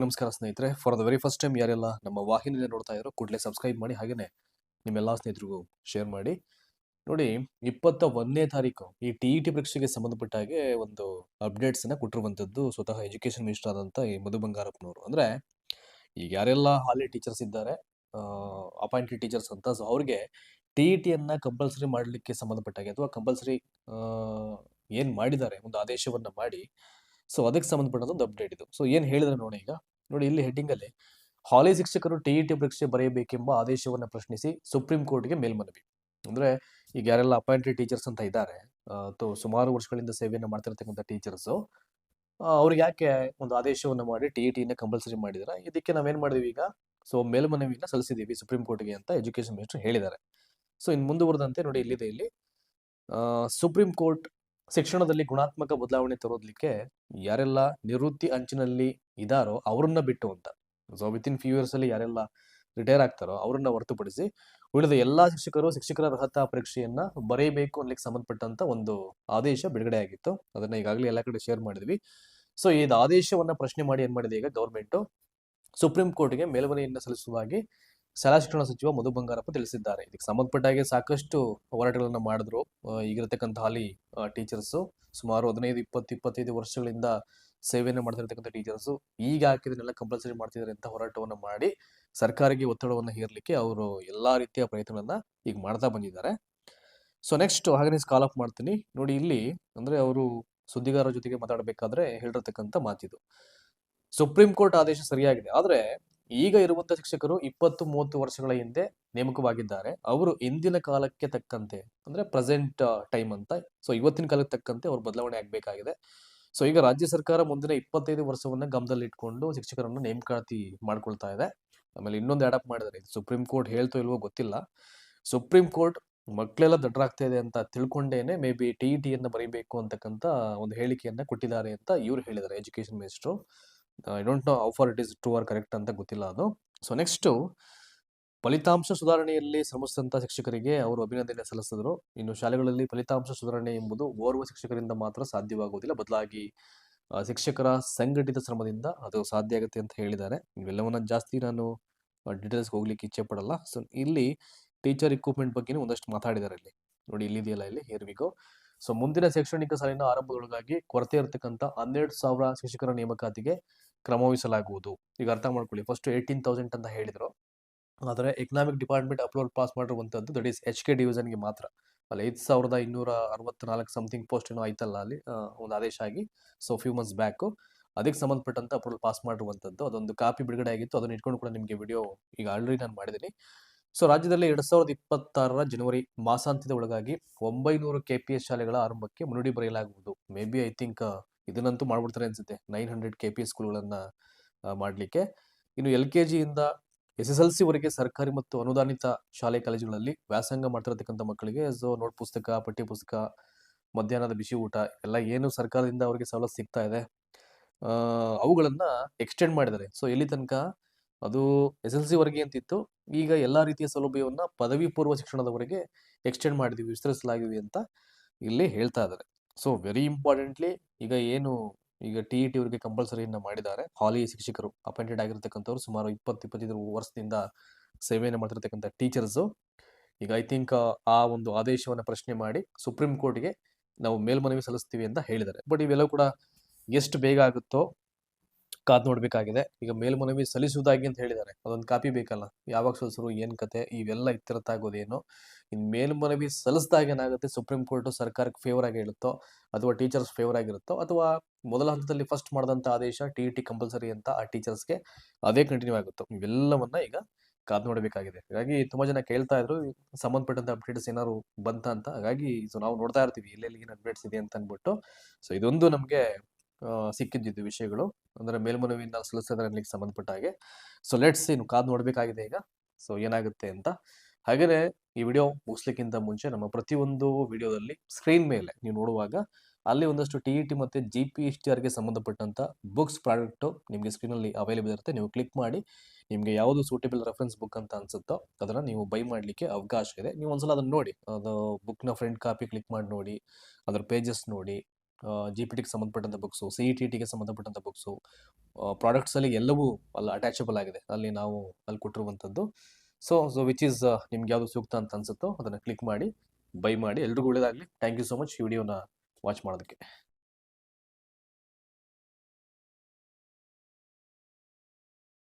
ನಮಸ್ಕಾರ ಸ್ನೇಹಿತರೆ for the very first time ಯಾರೆಲ್ಲ ನಮ್ಮ ವಾಹಿನಿಯಲ್ಲಿ ನೋಡ್ತಾ ಇರೋ ಕೂಡಲೇ ಸಬ್ಸ್ಕ್ರೈಬ್ ಮಾಡಿ ಹಾಗೇನೆ ನಿಮ್ಮೆಲ್ಲ ಸ್ನೇಹಿತರಿಗೂ ಶೇರ್ ಮಾಡಿ. ನೋಡಿ, ಇಪ್ಪತ್ತ ಒಂದನೇ ತಾರೀಕು ಈ ಟಿ ಇ ಟಿ ಪರೀಕ್ಷೆಗೆ ಸಂಬಂಧಪಟ್ಟ ಹಾಗೆ ಒಂದು ಅಪ್ಡೇಟ್ಸ್ನ ಕೊಟ್ಟಿರುವಂತದ್ದು ಸ್ವತಃ ಎಜುಕೇಶನ್ ಮಿನಿಸ್ಟರ್ ಆದಂತ ಈ ಮಧು ಬಂಗಾರಪ್ಪನವರು. ಅಂದ್ರೆ, ಈಗ ಯಾರೆಲ್ಲ ಹಾಲಿ ಟೀಚರ್ಸ್ ಇದ್ದಾರೆ ಅಪಾಯಿಂಟೆಡ್ ಟೀಚರ್ಸ್ ಅಂತ ಸೊ ಅವ್ರಿಗೆ ಟಿ ಇ ಟಿಯನ್ನ ಕಂಪಲ್ಸರಿ ಮಾಡಲಿಕ್ಕೆ ಸಂಬಂಧಪಟ್ಟಾಗೆ ಅಥವಾ ಕಂಪಲ್ಸರಿ ಏನ್ ಮಾಡಿದ್ದಾರೆ, ಒಂದು ಆದೇಶವನ್ನ ಮಾಡಿ ಸೊ ಅದಕ್ಕೆ ಸಂಬಂಧಪಟ್ಟಂತ ಒಂದು ಅಪ್ಡೇಟ್ ಇದು. ಸೊ ಏನು ಹೇಳಿದ್ರೆ ನೋಡಿ ಈಗ. ನೋಡಿ, ಇಲ್ಲಿ ಹೆಡ್ಡಿಂಗಲ್ಲಿ ಹಾಲಿ ಶಿಕ್ಷಕರು ಟಿ ಇ ಟಿ ಪರೀಕ್ಷೆ ಬರೆಯಬೇಕೆಂಬ ಆದೇಶವನ್ನು ಪ್ರಶ್ನಿಸಿ ಸುಪ್ರೀಂ ಕೋರ್ಟ್ಗೆ ಮೇಲ್ಮನವಿ. ಅಂದ್ರೆ, ಈಗ ಯಾರೆಲ್ಲ ಅಪಾಯಿಂಟೆಡ್ ಟೀಚರ್ಸ್ ಅಂತ ಇದ್ದಾರೆ ಅಥವಾ ಸುಮಾರು ವರ್ಷಗಳಿಂದ ಸೇವೆಯನ್ನು ಮಾಡ್ತಿರ್ತಕ್ಕಂಥ ಟೀಚರ್ಸ್ ಅವ್ರಿಗೆ ಯಾಕೆ ಒಂದು ಆದೇಶವನ್ನು ಮಾಡಿ ಟಿ ಇ ಟಿನ ಕಂಪಲ್ಸರಿ ಮಾಡಿದಾರೆ? ಇದಕ್ಕೆ ನಾವೇನು ಮಾಡಿದೀವಿ ಈಗ? ಸೊ ಮೇಲ್ಮನವಿನ ಸಲ್ಲಿಸಿದ್ದೀವಿ ಸುಪ್ರೀಂ ಕೋರ್ಟ್ಗೆ ಅಂತ ಎಜುಕೇಶನ್ ಮಿನಿಸ್ಟರ್ ಹೇಳಿದ್ದಾರೆ. ಸೊ ಇನ್ನು ಮುಂದುವರೆದಂತೆ ನೋಡಿ, ಇಲ್ಲಿದೆ ಇಲ್ಲಿ ಸುಪ್ರೀಂ ಕೋರ್ಟ್ ಶಿಕ್ಷಣದಲ್ಲಿ ಗುಣಾತ್ಮಕ ಬದಲಾವಣೆ ತರೋದ್ಲಿಕ್ಕೆ ಯಾರೆಲ್ಲ ನಿವೃತ್ತಿ ಅಂಚಿನಲ್ಲಿ ಇದಾರೋ ಅವ್ರನ್ನ ಬಿಟ್ಟು ಅಂತ. So with in few years ಅಲ್ಲಿ ಯಾರೆಲ್ಲ ರಿಟೈರ್ ಆಗ್ತಾರೋ ಅವ್ರನ್ನ ಹೊರತುಪಡಿಸಿ ಉಳಿದ ಎಲ್ಲಾ ಶಿಕ್ಷಕರು, ಶಿಕ್ಷಕರ ಅರ್ಹತಾ ಪರೀಕ್ಷೆಯನ್ನ ಬರೆಯಬೇಕು ಅನ್ಲಿಕ್ಕೆ ಸಂಬಂಧಪಟ್ಟಂತ ಒಂದು ಆದೇಶ ಬಿಡುಗಡೆ ಆಗಿತ್ತು. ಅದನ್ನ ಈಗಾಗಲೇ ಎಲ್ಲ ಕಡೆ ಶೇರ್ ಮಾಡಿದ್ವಿ. ಸೊ ಈ ಆದೇಶವನ್ನ ಪ್ರಶ್ನೆ ಮಾಡಿ ಏನ್ ಮಾಡಿದೆ ಈಗ ಗೌರ್ಮೆಂಟ್ ಸುಪ್ರೀಂ ಕೋರ್ಟ್ಗೆ ಮೇಲ್ಮನೆಯನ್ನ ಸಲ್ಲಿಸುವಾಗಿ ಶಾಲಾ ಶಿಕ್ಷಣ ಸಚಿವ ಮಧು ಬಂಗಾರಪ್ಪ ತಿಳಿಸಿದ್ದಾರೆ. ಇದಕ್ಕೆ ಸಂಬಂಧಪಟ್ಟ ಹಾಗೆ ಸಾಕಷ್ಟು ಹೋರಾಟಗಳನ್ನು ಮಾಡಿದ್ರು. ಈಗಿರತಕ್ಕಂಥ ಹಾಲಿ ಟೀಚರ್ಸ್ ಸುಮಾರು ಹದಿನೈದು, ಇಪ್ಪತ್ತು, ಇಪ್ಪತ್ತೈದು ವರ್ಷಗಳಿಂದ ಸೇವೆಯನ್ನು ಮಾಡ್ತಿರ್ತಕ್ಕಂಥ ಟೀಚರ್ಸ್ ಈಗ ಹಾಕಿದನ್ನೆಲ್ಲ ಕಂಪಲ್ಸರಿ ಮಾಡ್ತಿದ್ದಾರೆ ಅಂತ ಹೋರಾಟವನ್ನು ಮಾಡಿ ಸರ್ಕಾರಕ್ಕೆ ಒತ್ತಡವನ್ನು ಹೇರ್ಲಿಕ್ಕೆ ಅವರು ಎಲ್ಲಾ ರೀತಿಯ ಪ್ರಯತ್ನಗಳನ್ನ ಈಗ ಮಾಡ್ತಾ ಬಂದಿದ್ದಾರೆ. ಸೊ ನೆಕ್ಸ್ಟ್ ಹಾಗೆ ಕಾಲ್ ಆಫ್ ಮಾಡ್ತೀನಿ. ನೋಡಿ ಇಲ್ಲಿ ಅಂದ್ರೆ ಅವರು ಸುದ್ದಿಗಾರರ ಜೊತೆಗೆ ಮಾತಾಡಬೇಕಾದ್ರೆ ಹೇಳಿರ್ತಕ್ಕಂಥ ಮಾತಿದು. ಸುಪ್ರೀಂ ಕೋರ್ಟ್ ಆದೇಶ ಸರಿಯಾಗಿದೆ. ಆದ್ರೆ ಈಗ ಇರುವಂತಹ ಶಿಕ್ಷಕರು ಇಪ್ಪತ್ತು ಮೂವತ್ತು ವರ್ಷಗಳ ಹಿಂದೆ ನೇಮಕವಾಗಿದ್ದಾರೆ. ಅವರು ಇಂದಿನ ಕಾಲಕ್ಕೆ ತಕ್ಕಂತೆ, ಅಂದ್ರೆ ಪ್ರೆಸೆಂಟ್ ಟೈಮ್ ಅಂತ ಸೊ ಇವತ್ತಿನ ಕಾಲಕ್ಕೆ ತಕ್ಕಂತೆ ಅವ್ರು ಬದಲಾವಣೆ ಆಗಬೇಕಾಗಿದೆ. ಸೊ ಈಗ ರಾಜ್ಯ ಸರ್ಕಾರ ಮುಂದಿನ ಇಪ್ಪತ್ತೈದು ವರ್ಷವನ್ನ ಗಮನದಲ್ಲಿ ಇಟ್ಕೊಂಡು ಶಿಕ್ಷಕರನ್ನು ನೇಮಕಾತಿ ಮಾಡ್ಕೊಳ್ತಾ ಇದೆ. ಆಮೇಲೆ ಇನ್ನೊಂದು ಅಡಾಪ್ಟ್ ಮಾಡಿದ್ದಾರೆ. ಸುಪ್ರೀಂ ಕೋರ್ಟ್ ಹೇಳ್ತೋ ಇಲ್ವೋ ಗೊತ್ತಿಲ್ಲ. ಸುಪ್ರೀಂ ಕೋರ್ಟ್ ಮಕ್ಕಳೆಲ್ಲ ದಡ್ಡರಾಗ್ತಾ ಇದೆ ಅಂತ ತಿಳ್ಕೊಂಡೇನೆ ಮೇ ಬಿ ಟಿ ಇ ಟಿಯನ್ನು ಬರೀಬೇಕು ಅಂತಕ್ಕಂಥ ಒಂದು ಹೇಳಿಕೆಯನ್ನ ಕೊಟ್ಟಿದ್ದಾರೆ ಅಂತ ಇವ್ರು ಹೇಳಿದ್ದಾರೆ education minister I don't know how far it is true or correct ಅಂತ ಗೊತ್ತಿಲ್ಲ ಅದು. ಸೊ ನೆಕ್ಸ್ಟು ಫಲಿತಾಂಶ ಸುಧಾರಣೆಯಲ್ಲಿ ಶ್ರಮಿಸಿದಂಥ ಶಿಕ್ಷಕರಿಗೆ ಅವರು ಅಭಿನಂದನೆ ಸಲ್ಲಿಸಿದ್ರು. ಇನ್ನು ಶಾಲೆಗಳಲ್ಲಿ ಫಲಿತಾಂಶ ಸುಧಾರಣೆ ಎಂಬುದು ಓರ್ವ ಶಿಕ್ಷಕರಿಂದ ಮಾತ್ರ ಸಾಧ್ಯವಾಗುವುದಿಲ್ಲ. ಬದಲಾಗಿ ಶಿಕ್ಷಕರ ಸಂಘಟಿತ ಶ್ರಮದಿಂದ ಅದು ಸಾಧ್ಯ ಆಗುತ್ತೆ ಅಂತ ಹೇಳಿದ್ದಾರೆ. ಇವೆಲ್ಲವನ್ನ ಜಾಸ್ತಿ ನಾನು ಡೀಟೇಲ್ಸ್ ಹೋಗ್ಲಿಕ್ಕೆ ಇಚ್ಛೆ ಪಡಲ್ಲ. ಸೊ ಇಲ್ಲಿ ಟೀಚರ್ ಇಕ್ವಿಪ್ಮೆಂಟ್ ಬಗ್ಗೆನೂ ಒಂದಷ್ಟು ಮಾತಾಡಿದ್ದಾರೆ ಇಲ್ಲಿ. ನೋಡಿ, ಇಲ್ಲಿದೆಯಲ್ಲ ಇಲ್ಲಿ? ಹೇರ್ವಿಗೋ ಸೊ ಮುಂದಿನ ಶೈಕ್ಷಣಿಕ ಸಾಲಿನ ಆರಂಭದೊಳಗಾಗಿ ಕೊರತೆ ಇರತಕ್ಕಂಥ ಹನ್ನೆರಡು ಸಾವಿರ ಶಿಕ್ಷಕರ ನೇಮಕಾತಿಗೆ ಕ್ರಮ ವಹಿಸಲಾಗುವುದು ಈಗ ಅರ್ಥ ಮಾಡ್ಕೊಳ್ಳಿ ಫಸ್ಟ್ ಏಯ್ಟೀನ್ ತೌಸಂಡ್ ಅಂತ ಹೇಳಿದ್ರು. ಆದರೆ ಎಕನಾಮಿಕ್ ಡಿಪಾರ್ಟ್ಮೆಂಟ್ ಅಪ್ಲೋಡ್ ಪಾಸ್ ಮಾಡಿರುವಂಥದ್ದು ದಟ್ ಈಸ್ ಎಚ್ ಕೆ ಡಿವಿಷನ್ಗೆ ಮಾತ್ರ. ಅಲ್ಲಿ ಐದು ಸಾವಿರದ ಇನ್ನೂರ ಅರವತ್ನಾಲ್ಕು ಸಮಥಿಂಗ್ ಪೋಸ್ಟ್ ಏನೋ ಆಯ್ತಲ್ಲ ಅಲ್ಲಿ ಒಂದು ಆದೇಶ ಆಗಿ ಸೊ ಫ್ಯೂ ಮಂತ್ಸ್ ಬ್ಯಾಕು ಅದಕ್ಕೆ ಸಂಬಂಧಪಟ್ಟಂತ ಅಪ್ರೂವಲ್ ಪಾಸ್ ಮಾಡಿರುವಂಥದ್ದು ಅದೊಂದು ಕಾಪಿ ಬಿಡುಗಡೆ ಆಗಿತ್ತು. ಅದನ್ನು ಇಟ್ಕೊಂಡು ಕೂಡ ನಿಮಗೆ ವಿಡಿಯೋ ಈಗ ಆಲ್ರೆಡಿ ನಾನು ಮಾಡಿದ್ದೀನಿ ಸೊ ರಾಜ್ಯದಲ್ಲಿ ಎರಡು ಸಾವಿರದ ಇಪ್ಪತ್ತಾರರ ಜನವರಿ ಮಾಸಾಂತ್ಯದ ಒಳಗಾಗಿ ಒಂಬೈನೂರು ಕೆ ಪಿ ಎಸ್ ಶಾಲೆಗಳ ಆರಂಭಕ್ಕೆ ಮುನ್ನುಡಿ ಬರೆಯಲಾಗುವುದು. ಮೇ ಬಿ ಐ ಥಿಂಕ್ ಇದನ್ನಂತೂ ಮಾಡ್ಬಿಡ್ತಾರೆ ಅನ್ಸುತ್ತೆ. ನೈನ್ ಹಂಡ್ರೆಡ್ ಕೆ ಪಿ ಸ್ಕೂಲ್ಗಳನ್ನು ಮಾಡಲಿಕ್ಕೆ. ಇನ್ನು ಎಲ್ ಕೆ ಜಿಯಿಂದ ಎಸ್ ಎಸ್ ಎಲ್ ಸಿವರೆಗೆ ಸರ್ಕಾರಿ ಮತ್ತು ಅನುದಾನಿತ ಶಾಲೆ, ಕಾಲೇಜುಗಳಲ್ಲಿ ವ್ಯಾಸಂಗ ಮಾಡ್ತಿರತಕ್ಕಂಥ ಮಕ್ಕಳಿಗೆ, ಸೊ, ನೋಟ್ ಪುಸ್ತಕ, ಪಠ್ಯ ಪುಸ್ತಕ, ಮಧ್ಯಾಹ್ನದ ಬಿಸಿ ಊಟ, ಎಲ್ಲ ಏನು ಸರ್ಕಾರದಿಂದ ಅವರಿಗೆ ಸವಲತ್ತು ಸಿಗ್ತಾ ಇದೆ. ಅವುಗಳನ್ನು ಎಕ್ಸ್ಟೆಂಡ್ ಮಾಡಿದ್ದಾರೆ. ಸೊ, ಎಲ್ಲಿ ತನಕ? ಅದು ಎಸ್ ಎಲ್ ಸಿವರೆಗೆ ಅಂತಿತ್ತು. ಈಗ ಎಲ್ಲ ರೀತಿಯ ಸೌಲಭ್ಯವನ್ನ ಪದವಿ ಪೂರ್ವ ಶಿಕ್ಷಣದವರೆಗೆ ಎಕ್ಸ್ಟೆಂಡ್ ಮಾಡಿದ್ವಿ, ವಿಸ್ತರಿಸಲಾಗಿದೆ ಅಂತ ಇಲ್ಲಿ ಹೇಳ್ತಾ ಇದ್ದಾರೆ. ಸೊ ವೆರಿ ಇಂಪಾರ್ಟೆಂಟ್ಲಿ ಈಗ ಏನು, ಈಗ ಟಿ ಇ ಟಿ ಅವರಿಗೆ ಕಂಪಲ್ಸರಿಯನ್ನ ಮಾಡಿದ್ದಾರೆ. ಹಾಲಿ ಶಿಕ್ಷಕರು ಅಪಾಯಿಂಟೆಡ್ ಆಗಿರ್ತಕ್ಕಂಥವ್ರು ಸುಮಾರು ಇಪ್ಪತ್ತು, ಇಪ್ಪತ್ತೈದು ವರ್ಷದಿಂದ ಸೇವೆಯನ್ನು ಮಾಡ್ತಿರ್ತಕ್ಕಂಥ ಟೀಚರ್ಸು ಈಗ ಐ ಥಿಂಕ್ ಆ ಒಂದು ಆದೇಶವನ್ನು ಪ್ರಶ್ನೆ ಮಾಡಿ ಸುಪ್ರೀಂ ಕೋರ್ಟ್ಗೆ ನಾವು ಮೇಲ್ಮನವಿ ಸಲ್ಲಿಸ್ತೀವಿ ಅಂತ ಹೇಳಿದ್ದಾರೆ. ಬಟ್ ಇವೆಲ್ಲ ಕೂಡ ಎಷ್ಟು ಬೇಗ ಆಗುತ್ತೋ ಕಾದ್ ನೋಡ್ಬೇಕಾಗಿದೆ. ಈಗ ಮೇಲ್ಮನವಿ ಸಲ್ಲಿಸುವುದಾಗಿ ಅಂತ ಹೇಳಿದ್ದಾರೆ. ಅದೊಂದು ಕಾಪಿ ಬೇಕಲ್ಲ. ಯಾವಾಗ ಸಲ್ಲಿಸರು, ಏನ್ ಕತೆ, ಇವೆಲ್ಲ ಇತ್ತಿರತ್ತಾಗೋದೇನು ಇನ್ ಮೇಲ್ಮನವಿ ಸಲ್ಲಿಸಿದಾಗ ಏನಾಗುತ್ತೆ, ಸುಪ್ರೀಂ ಕೋರ್ಟ್ ಸರ್ಕಾರಕ್ಕೆ ಫೇವರ್ ಆಗಿ ಹೇಳುತ್ತೋ, ಅಥವಾ ಟೀಚರ್ಸ್ ಫೇವರ್ ಆಗಿರುತ್ತೋ, ಅಥವಾ ಮೊದಲ ಹಂತದಲ್ಲಿ ಫಸ್ಟ್ ಮಾಡಿದಂತ ಆದೇಶ ಟಿ ಇ ಟಿ ಕಂಪಲ್ಸರಿ ಅಂತ ಆ ಟೀಚರ್ಸ್ಗೆ ಅದೇ ಕಂಟಿನ್ಯೂ ಆಗುತ್ತೋ. ಇವೆಲ್ಲವನ್ನ ಈಗ ಕಾದ್ ನೋಡಬೇಕಾಗಿದೆ. ಹಾಗಾಗಿ ತುಂಬಾ ಜನ ಕೇಳ್ತಾ ಇದ್ರು, ಸಂಬಂಧಪಟ್ಟಂತ ಅಪ್ಡೇಟ್ಸ್ ಏನಾದ್ರು ಬಂತ ಅಂತ. ಹಾಗಾಗಿ ಸೊ ನಾವು ನೋಡ್ತಾ ಇರ್ತೀವಿ, ಎಲ್ಲೆಲ್ಲಿ ಏನು ಅಪ್ಡೇಟ್ಸ್ ಇದೆ ಅಂತ ಅಂದ್ಬಿಟ್ಟು. ಸೊ ಇದೊಂದು ನಮಗೆ ಸಿಕ್ಕಿದ್ದಿದ್ದು ವಿಷಯಗಳು. ಅಂದ್ರೆ ಮೇಲ್ಮನವಿಯಿಂದ ಸಲ್ಲಿಸಿದ್ರೆ ಅನ್ನಲಿಕ್ಕೆ ಸಂಬಂಧಪಟ್ಟ ಹಾಗೆ. ಸೊ ಲೆಟ್ಸ್ ಇನ್ನು ಕಾದು ನೋಡಬೇಕಾಗಿದೆ ಈಗ. ಸೊ ಏನಾಗುತ್ತೆ ಅಂತ. ಹಾಗೆಯೇ ಈ ವಿಡಿಯೋ ಮುಗಿಸ್ಲಿಕ್ಕಿಂತ ಮುಂಚೆ ನಮ್ಮ ಪ್ರತಿಯೊಂದು ವಿಡಿಯೋದಲ್ಲಿ ಸ್ಕ್ರೀನ್ ಮೇಲೆ ನೀವು ನೋಡುವಾಗ ಅಲ್ಲಿ ಒಂದಷ್ಟು ಟಿ ಇ ಟಿ ಮತ್ತೆ ಜಿ ಪಿ ಎಸ್ ಟಿ ಆರ್ಗೆ ಸಂಬಂಧಪಟ್ಟಂತ ಬುಕ್ಸ್ ಪ್ರಾಡಕ್ಟು ನಿಮಗೆ ಸ್ಕ್ರೀನಲ್ಲಿ ಅವೈಲೇಬಲ್ ಇರುತ್ತೆ. ನೀವು ಕ್ಲಿಕ್ ಮಾಡಿ, ನಿಮಗೆ ಯಾವುದು ಸೂಟೇಬಲ್ ರೆಫರೆನ್ಸ್ ಬುಕ್ ಅಂತ ಅನ್ಸುತ್ತೋ ಅದನ್ನ ನೀವು ಬೈ ಮಾಡಲಿಕ್ಕೆ ಅವಕಾಶ ಇದೆ. ನೀವು ಒಂದ್ಸಲ ಅದನ್ನ ನೋಡಿ, ಅದು ಬುಕ್ನ ಫ್ರಂಟ್ ಕಾಪಿ ಕ್ಲಿಕ್ ಮಾಡಿ ನೋಡಿ, ಅದರ ಪೇಜಸ್ ನೋಡಿ ಜಿ ಪಿ ಟಿಗೆ ಸಂಬಂಧಪಟ್ಟಂಥ ಬುಕ್ಸು ಸಿ ಇ ಟಿ ಟಿಗೆ ಸಂಬಂಧಪಟ್ಟಂಥ ಬುಕ್ಸು ಪ್ರಾಡಕ್ಟ್ಸಲ್ಲಿ ಎಲ್ಲವೂ ಅಲ್ಲಿ ಅಟ್ಯಾಚಬಲ್ ಆಗಿದೆ. ಅಲ್ಲಿ ನಾವು ಅಲ್ಲಿ ಕೊಟ್ಟಿರುವಂಥದ್ದು. ಸೊ ಸೊ ವಿಚ್ ಈಸ್ ನಿಮ್ಗೆ ಯಾವುದು ಸೂಕ್ತ ಅಂತ ಅನ್ಸುತ್ತೋ ಅದನ್ನು ಕ್ಲಿಕ್ ಮಾಡಿ ಬೈ ಮಾಡಿ. ಎಲ್ರಿಗೂ ಒಳ್ಳೇದಾಗಲಿ. ಥ್ಯಾಂಕ್ ಯು ಸೊ ಮಚ್ ಈ ವಿಡಿಯೋನ ವಾಚ್ ಮಾಡೋದಕ್ಕೆ.